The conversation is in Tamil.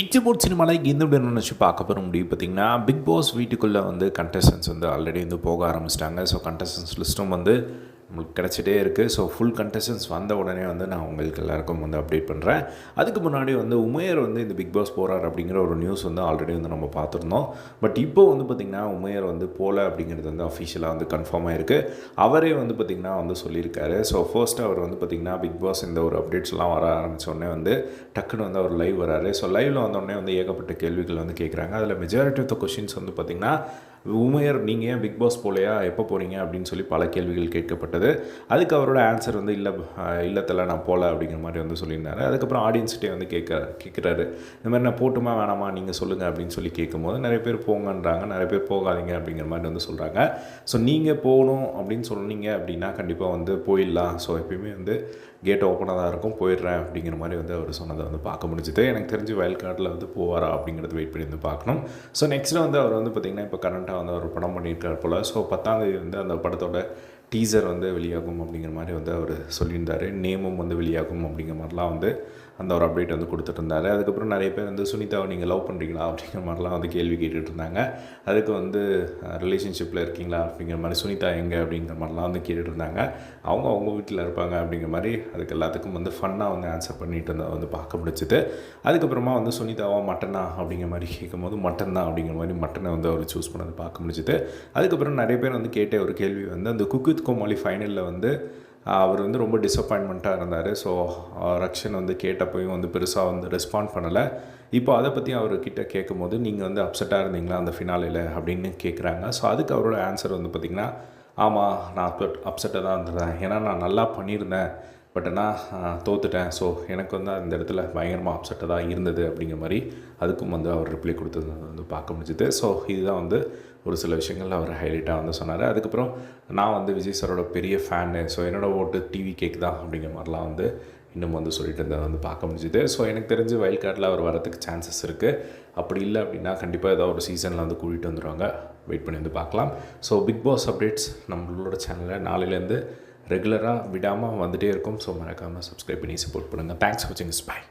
இச்சபோர்ட் சினிமாவில் இந்த நினச்சி பார்க்க போகிற முடியும். பார்த்திங்கன்னா பிக் பாஸ் வீட்டுக்குள்ளே வந்து கண்டஸ்டன்ஸ் வந்து ஆல்ரெடி வந்து போக ஆரம்பிச்சிட்டாங்க. ஸோ கண்டஸ்டன்ஸ் லிஸ்ட்டும் வந்து உங்களுக்கு கிடச்சிட்டே இருக்குது ஸோ ஃபுல் கண்டஸ்டன்ஸ் வந்த உடனே வந்து நான் உங்களுக்கு எல்லாருக்கும் வந்து அப்டேட் பண்ணுறேன் அதுக்கு முன்னாடி வந்து உமையர் வந்து இந்த பிக் பாஸ் போகிறார் அப்படிங்கிற ஒரு நியூஸ் வந்து ஆல்ரெடி வந்து நம்ம பார்த்துருந்தோம். பட் இப்போ வந்து பார்த்திங்கன்னா உமையர் வந்து போகல அப்படிங்கிறது வந்து அஃபிஷியலாக வந்து கன்ஃபார்ம் ஆயிருக்கு. அவரே வந்து பார்த்திங்கன்னா வந்து சொல்லியிருக்காரு. ஸோ ஃபர்ஸ்ட் அவர் வந்து பார்த்திங்கன்னா பிக் பாஸ் இந்த ஒரு அப்டேட்ஸ்லாம் வர ஆரம்பிச்ச உடனே வந்து டக்குன்னு வந்து அவர் லைவ் வராரு. ஸோ லைவில் வந்தோடனே வந்து ஏகப்பட்ட கேள்விகள் வந்து கேட்குறாங்க அதில் மெஜாரிட்டி ஆஃப் த கொஷின்ஸ் வந்து பார்த்திங்கன்னா உமையர் நீங்கள் ஏன் பிக் பாஸ் போலையா? எப்போ போகிறீங்க அப்படின்னு சொல்லி பல கேள்விகள் கேட்கப்பட்டது. அதுக்கு அவரோட ஆன்சர் வந்து இல்லை இல்லத்தில் நான் போகல அப்படிங்கிற மாதிரி வந்து சொல்லியிருந்தாரு. அதுக்கப்புறம் ஆடியன்ஸ்கிட்டே வந்து கேட்க கேட்குறாரு. இந்த மாதிரி நான் போட்டுமா வேணாமா? நீங்கள் சொல்லுங்கள் அப்படின்னு சொல்லி கேட்கும்போது நிறைய பேர் போங்கன்றாங்க. நிறைய பேர் போகாதீங்க அப்படிங்கிற மாதிரி வந்து சொல்கிறாங்க ஸோ நீங்கள் போகணும் அப்படின்னு சொன்னீங்க அப்படின்னா கண்டிப்பாக வந்து போயிடலாம். ஸோ எப்பயுமே வந்து கேட் ஓப்பனாக தான் இருக்கும். போயிடுறேன் அப்படிங்கிற மாதிரி வந்து அவர் சொன்னதை வந்து பார்க்க முடிஞ்சுது. எனக்கு தெரிஞ்சு வயல்காட்டில் வந்து போவாரா அப்படிங்கிறது வெயிட் பண்ணி வந்து பார்க்கணும். ஸோ நெக்ஸ்ட்டு வந்து அவர் வந்து பார்த்திங்கன்னா இப்போ கரண்ட்டாக வந்து அவர் படம் பண்ணியிருக்கார் போல். ஸோ பத்தாம் தேதி வந்து அந்த படத்தோட டீசர் வந்து வெளியாகும் அப்படிங்கிற மாதிரி வந்து அவர் சொல்லியிருந்தார். நேமும் வந்து வெளியாகும் அப்படிங்கிற மாதிரிலாம் வந்து அந்த ஒரு அப்டேட் வந்து கொடுத்துட்டு இருந்தார் அதுக்கப்புறம் நிறைய பேர் வந்து சுனிதாவை நீங்கள் லவ் பண்ணுறீங்களா அப்படிங்கிற மாதிரிலாம் வந்து கேள்வி கேட்டுட்டு இருந்தாங்க அதுக்கு வந்து ரிலேஷன்ஷிப்பில் இருக்கீங்களா? அப்படிங்கிற மாதிரி சுனிதா எங்கே? அப்படிங்கிற மாதிரிலாம் வந்து கேட்டுட்டு இருந்தாங்க அவங்க அவங்க வீட்டில் இருப்பாங்க அப்படிங்கிற மாதிரி அதுக்கு எல்லாத்துக்கும் வந்து ஃபன்னாக வந்து ஆன்சர் பண்ணிட்டு இருந்ததை வந்து பார்க்க பிடிச்சிது அதுக்கப்புறமா வந்து சுனிதாவா மட்டனா? அப்படிங்கிற மாதிரி கேட்கும்போது மட்டன் தான் அப்படிங்கிற மாதிரி மட்டனை வந்து அவர் சூஸ் பண்ணது பார்க்க முடிச்சுது அதுக்கப்புறம் நிறைய பேர் வந்து கேட்ட ஒரு கேள்வி வந்து அந்த குக்கு வித் கோமாளி ஃபைனலில் வந்து அவர் வந்து ரொம்ப டிசப்பாயின்மெண்ட்டாக இருந்தார். ஸோ ரக்ஷன் வந்து கேட்டப்பையும் வந்து பெருசாக வந்து ரெஸ்பாண்ட் பண்ணலை. இப்போ அதை பற்றி அவர்கிட்ட கேட்கும்போது நீங்கள் வந்து அப்செட்டாக இருந்தீங்களா அந்த ஃபினாலில் அப்படின்னு கேட்குறாங்க ஸோ அதுக்கு அவரோட ஆன்சர் வந்து பார்த்திங்கன்னா ஆமாம் நான் அப்செட் அப்செட்டாக தான் இருந்தேன். ஏன்னா நான் நல்லா பண்ணியிருந்தேன். பட் நான் தோத்துட்டேன். ஸோ எனக்கு வந்து அந்த இடத்துல பயங்கரமாக அப்செட்டாக தான் இருந்தது அப்படிங்கிற மாதிரி அதுக்கும் வந்து அவர் ரிப்ளை கொடுத்தது வந்து பார்க்க முடிஞ்சுது. ஸோ இதுதான் வந்து ஒரு சில விஷயங்கள் அவர் ஹைலைட்டாக வந்து சொன்னார். அதுக்கப்புறம் நான் வந்து விஜய் சாரோட பெரிய ஃபேனு ஸோ என்னோடய ஓட்டு டிவி கேக் தான் அப்படிங்கிற மாதிரிலாம் வந்து இன்னும் வந்து சொல்லிட்டு இருந்ததை வந்து பார்க்க முடிஞ்சுது. ஸோ எனக்கு தெரிஞ்சு வயல் கார்டில் அவர் வரதுக்கு சான்சஸ் இருக்குது அப்படி இல்லை அப்படின்னா கண்டிப்பாக ஏதாவது ஒரு சீசனில் வந்து கூட்டிகிட்டு வந்துடுவாங்க வெயிட் பண்ணி வந்து பார்க்கலாம். ஸோ பிக் பாஸ் அப்டேட்ஸ் நம்மளோட சேனலில் நாளையிலேருந்து ரெகுலராக விடாமல் வந்துகிட்டே இருக்கும். ஸோ மறக்காமல் சப்ஸ்கிரைப் பண்ணி சப்போர்ட் பண்ணுங்கள் தேங்க்ஸ் ஃபார் வாட்சிங் பாய்